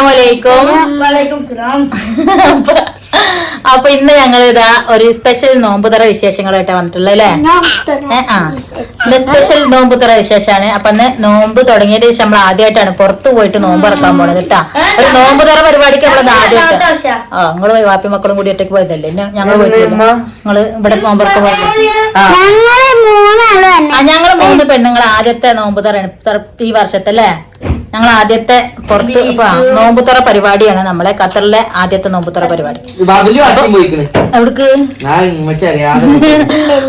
അസ്സലാമലൈക്കും. വലൈക്കും സലാം അപ്പൊ- ഇന്ന് ഞങ്ങൾ ഇതാ ഒരു സ്പെഷ്യൽ നോമ്പുതറ വിശേഷങ്ങളായിട്ടാ വന്നിട്ടുള്ളത് അല്ലേ? ആ. ഇന്ന് സ്പെഷ്യൽ നോമ്പുതറ വിശേഷമാണ്. അപ്പൊ അന്ന് നോമ്പ് തുടങ്ങിയതിന് ശേഷം നമ്മൾ ആദ്യമായിട്ടാണ് പുറത്തു പോയിട്ട് നോമ്പ് ഇറക്കാൻ പോണത് കേട്ടാ ഒരു നോമ്പുതറ പരിപാടിക്ക് നമ്മൾ ആദ്യമായിട്ട്. ആ നിങ്ങൾ വാപ്പി മക്കളും കൂടി ഒറ്റയ്ക്ക് പോയതല്ലേ? ഞങ്ങൾ പോയിട്ടില്ല നിങ്ങൾ ഇവിടെ നോമ്പറക്കാൻ പോയത് ആ. ഞങ്ങൾ മൂന്ന് പെണ്ണുങ്ങൾ ആദ്യത്തെ തറ- ഈ വർഷത്തെ അല്ലേ ഞങ്ങൾ ആദ്യത്തെ പുറത്ത് ആ, നോമ്പുതുറ പരിപാടിയാണ്. നമ്മളെ ഖത്തറിലെ ആദ്യത്തെ നോമ്പുത്തറ പരിപാടി. അവിടക്ക്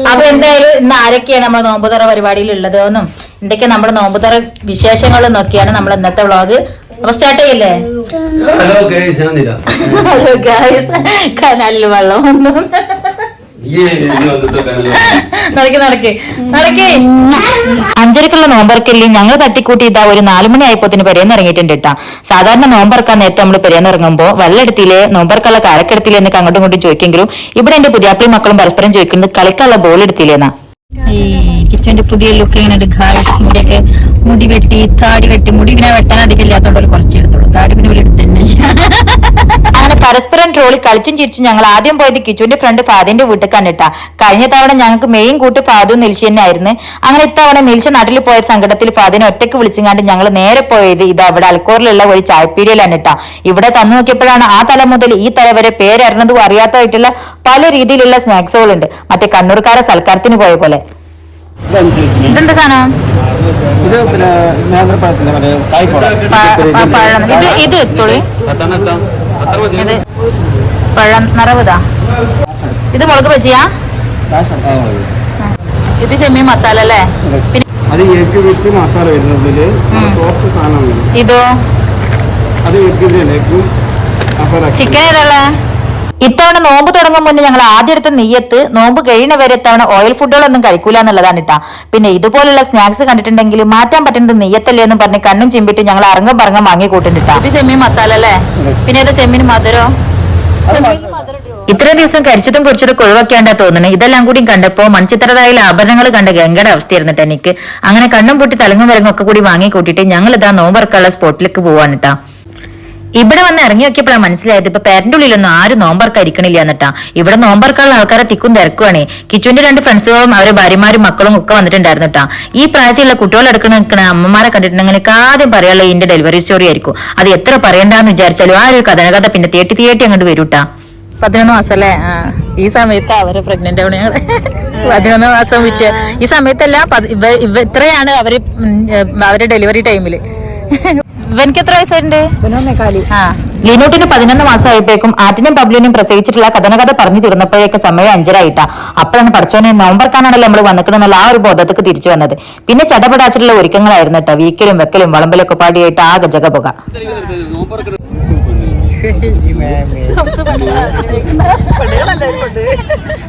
അപ്പൊ എന്തായാലും ഇന്ന് ആരൊക്കെയാണ് നമ്മുടെ നോമ്പുതുറ പരിപാടിയിൽ ഉള്ളത് എന്നും എന്തൊക്കെ നമ്മുടെ നോമ്പുതുറ വിശേഷങ്ങളും നോക്കിയാണ് നമ്മൾ ഇന്നത്തെ വ്ളോഗ്. അപ്പൊ സ്റ്റാർട്ട് ചെയ്യല്ലേ? ഹലോ ഗൈസ് ഗായ്സ് കനാലിൽ വെള്ളം വന്നു. അഞ്ചരക്കുള്ള നോമ്പർക്കല്ലേ ഞങ്ങൾ തട്ടിക്കൂട്ടി ഇതാ ഒരു നാലുമണി ആയപ്പോത്തിന് പെരേന്ന് ഇറങ്ങിയിട്ടുണ്ട് കേട്ടാ സാധാരണ നോമ്പർക്കാ നേരത്തെ നമ്മൾ പെരേന്ന് ഇറങ്ങുമ്പോ വെള്ളം നോമ്പർക്കുള്ള കാരക്കെടുത്തില്ലേ എന്നൊക്കെ അങ്ങോട്ടും ഇങ്ങോട്ടും ചോദിക്കെങ്കിലും ഇവിടെ എന്റെ പുതിയാപ്പിളും മക്കളും പരസ്പരം ചോദിക്കുന്നത് കളിക്കാനുള്ള ബോൾ എടുത്തില്ലേന്നാ. ഈ കിച്ചന്റെ പുതിയ ലുക്ക് ഇങ്ങനെ ഗായ്സ് മുടിയൊക്കെ മുടി വെട്ടി താടി വെട്ടി മുടി ഇങ്ങനെ വെട്ടാൻ അധികം ഇല്ലാത്തോണ്ട് കുറച്ച് എടുത്തോളൂ താടി പിന്നെ ഒരു എടുത്ത് തന്നെ അങ്ങനെ പരസ്പരം ട്രോളി കളിച്ചും ചിരിച്ചും ഞങ്ങൾ ആദ്യം പോയത് കിച്ചുവിന്റെ ഫ്രണ്ട് ഫാദിന്റെ വീട്ടിൽ കണ്ടിട്ടാ കഴിഞ്ഞ തവണ ഞങ്ങൾക്ക് മെയിൻ കൂട്ട് ഫാദും തന്നെ ആയിരുന്നു അങ്ങനെ ഇത്തവണ നിൽഷ നാട്ടിൽ പോയ സങ്കടത്തിൽ ഫാദിനെ ഒറ്റയ്ക്ക് വിളിച്ചുകാണ്ട് ഞങ്ങൾ നേരെ പോയത് ഇത് അവിടെ അൽക്കോറിലുള്ള ഒരു ചായപ്പീടിയിലാണ് കേട്ടാ ഇവിടെ തന്നു നോക്കിയപ്പോഴാണ് ആ തല മുതൽ ഈ തല വരെ പേരറിഞ്ഞതും അറിയാത്തതായിട്ടുള്ള പല രീതിയിലുള്ള സ്നാക്സുകളുണ്ട് മറ്റേ കണ്ണൂർക്കാരെ സൽക്കാരത്തിന് പോയ പോലെ. ഇതെന്താ സാധനം? ഇത് പിന്നെ നേന്ത്രപ്പഴത്തിന്റെ മറ്റേ കായ്പോള ഇത് ഇത് പഴം നിറവുതാ മുളക് ബജിയാ? ഇത് ചെമ്മീൻ മസാല അല്ലേ? അത്. എഗ് വിത്ത് മസാല സോഫ്റ്റ് ഇതോ? അത് മസാല ചിക്കൻ ഏതാ ഇത്തവണ നോമ്പ് തുടങ്ങും മുന്നേ ഞങ്ങൾ ആദ്യം എടുത്ത നെയ്യത്ത് നോമ്പ് കഴിയുന്ന വരെ ഇത്തവണ ഓയിൽ ഫുഡുകളൊന്നും കഴിക്കൂല എന്നുള്ളതാണ് കേട്ടാ പിന്നെ ഇതുപോലുള്ള സ്നാക്സ് കണ്ടിട്ടുണ്ടെങ്കിൽ മാറ്റാൻ പറ്റുന്നത് നെയ്യത്തല്ലേ എന്ന് പറഞ്ഞ് കണ്ണും ചിമ്പിട്ട് ഞങ്ങൾ അറങ്ങം പറങ്ങം വാങ്ങി കൂട്ടിട്ടാ ഇത് ചെമ്മീൻ മസാല അല്ലേ? പിന്നെ ഇത് ചെമ്മീൻ മധുരോ? ഇത്രയും ദിവസം കരിച്ചതും കുറിച്ചതും ഒഴിവാക്കിയാണ്ടാ തോന്നുന്നത് ഇതെല്ലാം കൂടി കണ്ടപ്പോ മൺചിത്രതായിലെ ആഭരണങ്ങൾ കണ്ട ഗംഗയുടെ അവസ്ഥയായിരുന്നിട്ട് എനിക്ക്. അങ്ങനെ കണ്ണും പൊട്ടി തലങ്ങും വരങ്ങും ഒക്കെ കൂടി വാങ്ങി കൂട്ടിയിട്ട് ഞങ്ങൾ ഇതാ നോമ്പറക്കാനുള്ള സ്പോട്ടിലേക്ക് പോവാണ് ട്ടാ. ഇവിടെ വന്ന് ഇറങ്ങി നോക്കിയപ്പോഴാണ് മനസ്സിലായത്. ഇപ്പൊ പേരന്റെ ഉള്ളിലൊന്നും ആരും നോമ്പർക്ക് ഇരിക്കണില്ല എന്നിട്ടാ. ഇവിടെ നോമ്പർക്കുള്ള ആൾക്കാരെ തിക്കും തിരക്കുവാണേ. കിച്ചുവിന്റെ രണ്ട് ഫ്രണ്ട്സുകളും അവരെ ഭാര്യമാരും മക്കളും ഒക്കെ വന്നിട്ടുണ്ടായിരുന്നു ട്ടാ ഈ പ്രായത്തിലുള്ള കുട്ടികളെടുക്കണ നിൽക്കണ അമ്മമാരെ കണ്ടിട്ടുണ്ടെങ്കിൽ ആദ്യം പറയാനുള്ള ഇതിന്റെ ഡെലിവറി സ്റ്റോറി ആയിരിക്കും. അത് എത്ര പറയണ്ടെന്ന് വിചാരിച്ചാലും ആ ഒരു കഥനകഥ പിന്നെ തേട്ടി തേട്ടി അങ്ങോട്ട് വരൂട്ടാ. പതിനൊന്ന് മാസം അല്ലേ ഈ സമയത്ത് അവർ പ്രഗ്നന്റ് ആണ് ഞങ്ങൾ പതിനൊന്ന് മാസം വിറ്റ്. ഈ സമയത്തല്ല ഇത്രയാണ് അവർ അവരുടെ ഡെലിവറി ടൈമിൽ ഇവനിക്ക് എത്ര വയസ്സുണ്ട് ആ. ലീനൂട്ടിന് പതിനൊന്ന് മാസമായപ്പോഴേക്കും ആറ്റിനും പബ്ലിനും പ്രസവിച്ചിട്ടുള്ള കഥനകഥ പറഞ്ഞു തീർന്നപ്പോഴേക്ക് സമയം അഞ്ചരായിട്ടാ അപ്പോഴാണ് പഠിച്ചോനെ നോമ്പർക്കാനാണല്ലോ നമ്മൾ വന്നിക്കണെന്നുള്ള ആ ഒരു ബോധത്തേക്ക് തിരിച്ചു വന്നത്. പിന്നെ ചടപടാച്ചിട്ടുള്ള ഒരുക്കങ്ങളായിരുന്നു കേട്ടോ. വീക്കലും വെക്കലും വളമ്പലൊക്കെ പാടിയായിട്ട് ആകെ ജഗപുക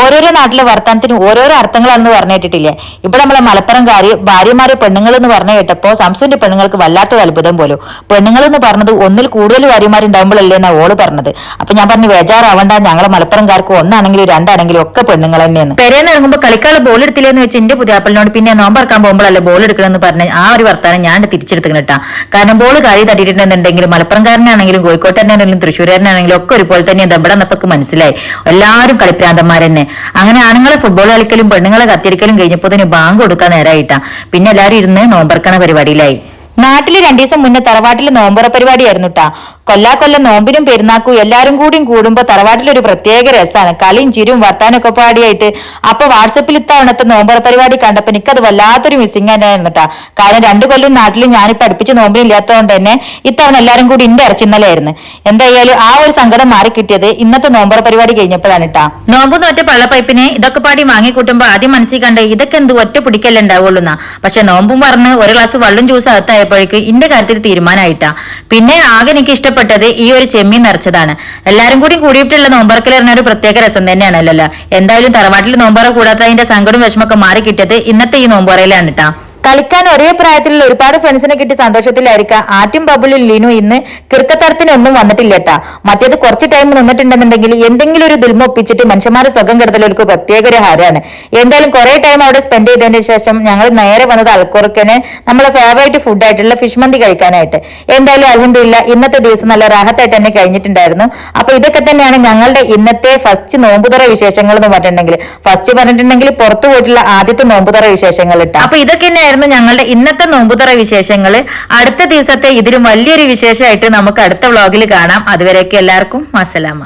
ഓരോരോ നാട്ടിലെ വർത്താനത്തിന് ഓരോരോ അർത്ഥങ്ങളാണെന്ന് പറഞ്ഞു കേട്ടിട്ടില്ലേ? ഇവിടെ നമ്മളെ മലപ്പുറംകാരി ഭാര്യമാരെ പെണ്ണുങ്ങൾ എന്ന് പറഞ്ഞു കേട്ടപ്പോ സംസുവിന്റെ പെണ്ണുങ്ങൾക്ക് വല്ലാത്തൊരു അത്ഭുതം പോലും. പെണ്ണുങ്ങൾ എന്ന് പറഞ്ഞത് ഒന്നിൽ കൂടുതൽ ഭാര്യമാരുണ്ടാകുമ്പോഴല്ലേ എന്നാ ഓൾ പറഞ്ഞത്. അപ്പൊ ഞാൻ പറഞ്ഞു വേജാറാവണ്ട ഞങ്ങളെ മലപ്പുറംകാർക്ക് ഒന്നാണെങ്കിലും രണ്ടാണെങ്കിലും ഒക്കെ പെണ്ണുങ്ങൾ തന്നെയാണ്. പെരേന്ന് ഇറങ്ങുമ്പോൾ കളിക്കാളെ ബോൾ എടുത്തില്ലെന്ന് വെച്ച് എന്റെ പുതിയാപ്പലിനോട് പിന്നെ നോമ്പറക്കാൻ പോകുമ്പോഴല്ലേ ബോൾ എടുക്കണമെന്ന് പറഞ്ഞ് ആ ഒരു വർത്താനം ഞാൻ തിരിച്ചെടുത്തിട്ടാ കാരണം ബോൾ കാരി തട്ടിയിട്ടുണ്ടെന്നുണ്ടെങ്കിലും മലപ്പുറംകാരനാണെങ്കിലും കോഴിക്കോട്ടുകാരനാണെങ്കിലും തൃശ്ശൂരുകാരനാണെങ്കിലും ഒക്കെ ഒരുപോലെ തന്നെ നമുക്ക് മനസ്സിലായി. എല്ലാവരും കളിപ്രാന്തന്മാർ തന്നെ അങ്ങനെ ആണുങ്ങളെ ഫുട്ബോൾ കളിക്കലും പെണ്ണുങ്ങളെ കത്തിരിക്കലും കഴിഞ്ഞപ്പോൾ തന്നെ ബാങ്ക് കൊടുക്കാൻ നേരമായിട്ടാ പിന്നെ എല്ലാവരും ഇരുന്ന് നോമ്പറക്കണ പരിപാടിയിലായി. നാട്ടിൽ രണ്ടു ദിവസം മുന്നേ തറവാട്ടിൽ നോമ്പുറ പരിപാടിയായിരുന്നു ട്ടാ. കൊല്ലാ കൊല്ലം നോമ്പിനും പെരുന്നാക്കും എല്ലാരും കൂടിയും കൂടുമ്പോ തറവാട്ടിലൊരു പ്രത്യേക രസമാണ് കളിയും ചിരും വർത്താനൊക്കെ പാടിയായിട്ട് അപ്പൊ വാട്സപ്പിൽ ഇത്തവണത്തെ നോമ്പറ പരിപാടി കണ്ടപ്പോ എനിക്കത് വല്ലാത്തൊരു മിസ്സിംഗ് തന്നെയായിരുന്നു ട്ടാ. കാരണം രണ്ടു കൊല്ലം നാട്ടിൽ ഞാനിപ്പോ അടുപ്പിച്ച് നോമ്പിനില്ലാത്തതുകൊണ്ട് തന്നെ ഇത്തവണ എല്ലാരും കൂടി ഇന്റെ ഇറച്ചിന്നലായിരുന്നു എന്തായാലും ആ ഒരു സങ്കടം മാറി കിട്ടിയത് ഇന്നത്തെ നോമ്പർ പരിപാടി കഴിഞ്ഞപ്പോഴാണ് കേട്ടാ നോമ്പ് നോറ്റ പള്ളപ്പൈപ്പിനെ ഇതൊക്കെ പാടി വാങ്ങിക്കൂട്ടുമ്പോ ആദ്യം മനസ്സിൽ കണ്ട ഇതൊക്കെ എന്ത് ഒറ്റ പിടിക്കല്ലേ ഉണ്ടാവുള്ളൂ എന്നാ പക്ഷെ നോമ്പും പറഞ്ഞ് ഒരു ഗ്ലാസ് വെള്ളം ജ്യൂസ് അകത്തായപ്പോഴേക്ക് ഇന്റെ കാര്യത്തിൽ തീരുമാനമായിട്ടാ. പിന്നെ ആകെ എനിക്ക് ഇഷ്ടപ്പെട്ടത് ഈ ഒരു ചെമ്മീൻ നിറച്ചതാണ്. എല്ലാരും കൂടി കൂടിയിട്ടുള്ള നോമ്പറക്കൽ പറഞ്ഞ ഒരു പ്രത്യേക രസം തന്നെയാണല്ലോ എന്തായാലും തറവാട്ടിൽ നോമ്പറ കൂടാത്തതിന്റെ സങ്കടവും വിഷമൊക്കെ മാറി കിട്ടിയത് ഇന്നത്തെ ഈ നോമ്പറയിലാണ് ട്ടാ. കളിക്കാൻ ഒരേ പ്രായത്തിലുള്ള ഒരുപാട് ഫ്രണ്ട്സിനെ കിട്ടി സന്തോഷത്തിലായിരിക്കാം. ആറ്റും ബബിളിൽ ലീനു ഇന്ന് കിർക്കത്തരത്തിനൊന്നും വന്നിട്ടില്ല കേട്ടാ മറ്റേത് കുറച്ച് ടൈം നിന്നിട്ടുണ്ടെന്നുണ്ടെങ്കിൽ എന്തെങ്കിലും ഒരു ദുൽമ ഒപ്പിച്ചിട്ട് മനുഷ്യന്മാരെ സുഖം കിടത്തലൊരു പ്രത്യേക ഒരു ഹരാണ്. എന്തായാലും കുറെ ടൈം അവിടെ സ്പെൻഡ് ചെയ്തതിന് ശേഷം ഞങ്ങൾ നേരെ വന്നത് അൽക്കുറക്കന് നമ്മളെ ഫേവറേറ്റ് ഫുഡ് ആയിട്ടുള്ള ഫിഷ് മന്തി കഴിക്കാനായിട്ട്. എന്തായാലും അലഹമില്ല ഇന്നത്തെ ദിവസം നല്ല റാഹത്തായിട്ട് തന്നെ കഴിഞ്ഞിട്ടുണ്ടായിരുന്നു. അപ്പൊ ഇതൊക്കെ തന്നെയാണ് ഞങ്ങളുടെ ഇന്നത്തെ ഫസ്റ്റ് നോമ്പുതറ വിശേഷങ്ങൾ എന്ന് പറഞ്ഞിട്ടുണ്ടെങ്കിൽ. ഫസ്റ്റ് പറഞ്ഞിട്ടുണ്ടെങ്കിൽ പുറത്തു പോയിട്ടുള്ള ആദ്യത്തെ നോമ്പുതറ വിശേഷങ്ങൾ ഇട്ടാ. അപ്പൊ ഇതൊക്കെ ഞങ്ങളുടെ ഇന്നത്തെ നോമ്പുതറ വിശേഷങ്ങൾ അടുത്ത ദിവസത്തെ ഇതിലും വലിയൊരു വിശേഷമായിട്ട് നമുക്ക് അടുത്ത വ്ളോഗിൽ കാണാം. അതുവരെയൊക്കെ എല്ലാവർക്കും അസ്സലാമ